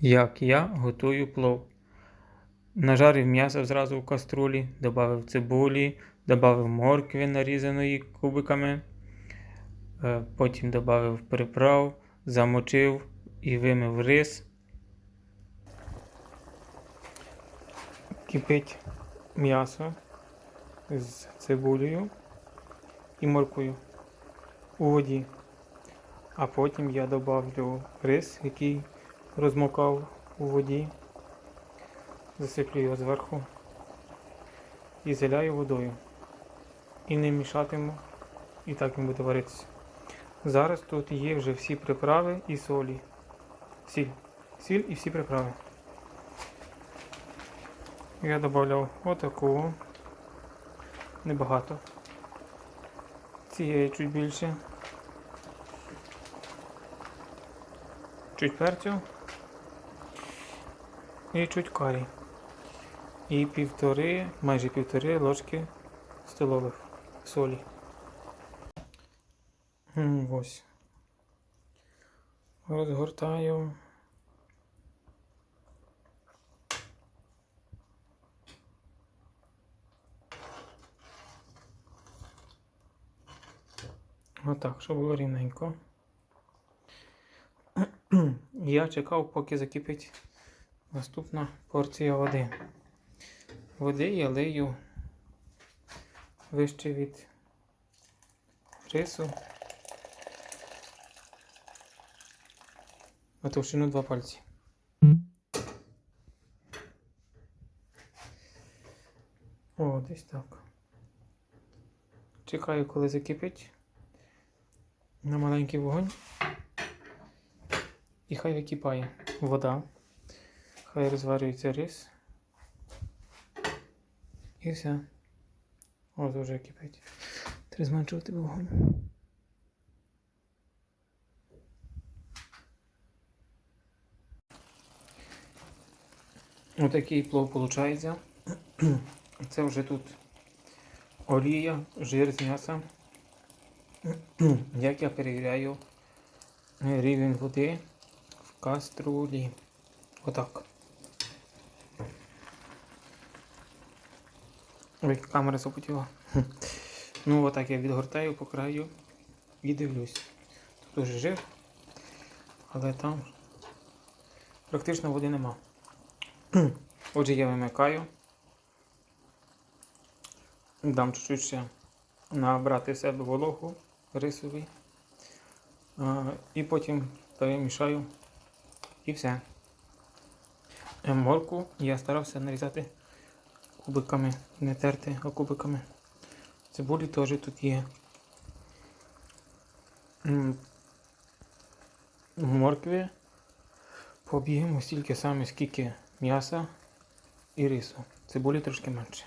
Як я готую плов. Нажарив м'ясо зразу в каструлі, додав цибулі, додав моркви нарізаної кубиками, е, потім додав приправ, замочив і вимив рис. Кипить м'ясо з цибулею і морквою у воді. А потім я додавлю рис, який розмокав у воді, засиплю його зверху і заляю водою. І не мішатиму, і так він буде варитися. Зараз тут є вже всі приправи і солі. Сіль. Сіль і всі приправи. Я додав отаку. Небагато. Цієї чуть більше. Чуть перцю і чуть карі. І півтори, майже півтори ложки столових солі. Ось. Розгортаю. Отак, щоб було рівненько. Я чекав, поки закипить наступна порція води. Води я лию вище від рису. На товщину два пальці. О, десь так. Чекаю, коли закипить на маленький вогонь. І хай википає вода. Хай розварюється рис. І все. Ось вже кипить. Треба зменшувати вогонь. Отакий плов виходить. Це вже тут олія, жир з м'яса. Як я перевіряю рівень води в каструлі. Отак. Ой, камера запотіла. Ну, отак я відгортаю по краю і дивлюсь. Тут уже жир, але там практично води нема. Отже, я вимикаю. Дам чуть-чуть ще набрати в себе вологу рисовий. І потім перемішаю і все. Морку я старався нарізати кубиками, не терти, а кубиками. Цибулі теж тут є. В моркві поб'ємо стільки саме, скільки м'яса і рису. Цибулі трошки менше.